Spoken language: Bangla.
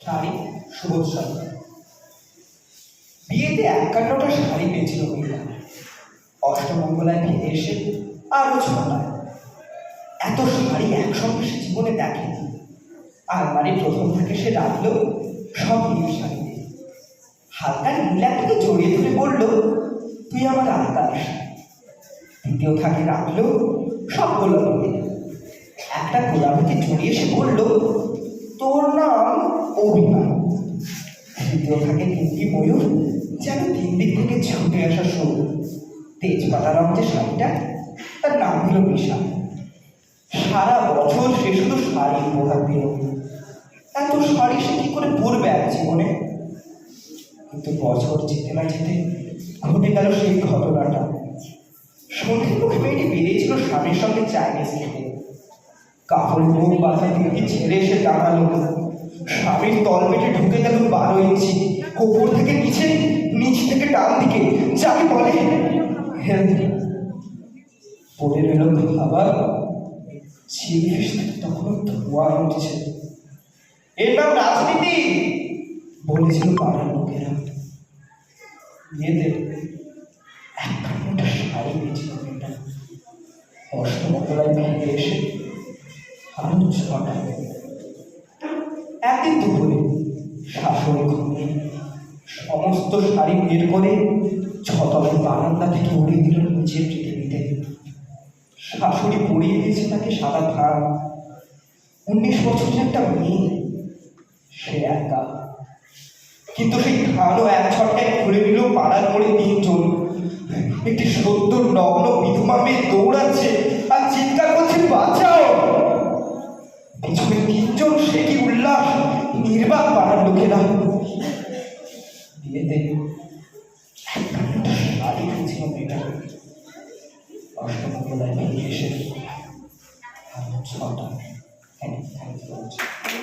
শাড়ি, সুবোধ সরকার বিয়েতে একান্নটা শাড়ি পেয়েছিল মহিলা। অষ্টমঙ্গলায় ফিরে এসে আরও ছটা এত শাড়ি একসঙ্গে সে জীবনে দেখেনি। আলমারি প্রথম থেকে সে রাখল সব নীল শাড়িতে হালকা নীলাকে জড়িয়ে ধরে বলল, তুই আমার আকাশ দ্বিতীয় থাকে রাখল সব গোলাপি একটা গোলাপিকে জড়িয়ে সে বলল, তোর নাম অভিমান তৃতীয় থাকে তিনটি ময়ূর যেন তিন দিক থেকে ছুটে আসা সুর তেজপাতা রঙ যে শাড়িটা তার নাম দিল বিশাল সারা বছর সে শুধু শাড়ি উপহার দিল এত শাড়ি সে কি করে পরবে এক জীবনে কিন্তু বছর যেতে না যেতে ঘটে গেল সেই ঘটনাটা সন্ধে মুখে মেয়েটি বেরিয়েছিল স্বামীর সঙ্গে চাইনিজ খেতে কাপড় মুখ বাঁধা দিনটি ছেড়ে এসে দাঁড়াল। স্বামীর তল পেটে ঢুকে গেল বারো ইঞ্চি। ওপর থেকে নিচে, নিচ থেকে ডান দিকে, যাকে বলে পড়ে রইল চিলিফিস তখন ধোয়া উঠছে। এর নাম রাজনীতি, বলেছিল পাড়ার লোকেরা। বিয়েতে একখানটা শাড়ি পেয়েছিল মেয়েটা অষ্টমতলায় ফিরে এসে আরও ছটা একদিন দুপুরে শাশুড়ি ঘুমিয়ে সমস্ত শাড়ি বের করে ছতলার বারান্দা থেকে উড়িয়ে দিল নিচের পৃথিবীতে শাশুড়ি পড়িয়ে দিয়েছে তাকে সাদা ধান উনিশ বছরের একটা মেয়ে, সে একা কিন্তু সেই ধানও এক ছটকায় খুলে নিল পাড়ার মোড়ে তিনজন। একটি সদ্য নগ্ন বিধবা মেয়ে দৌড়াচ্ছে পিছনে তিনজন সে কি উল্লাস? নির্বাক পাড়ার লোকেরা বিয়েতে শাড়ি খুঁজছিল মেয়েটা অষ্টমঙ্গলায় ফিরে এসে ছটা। Thank you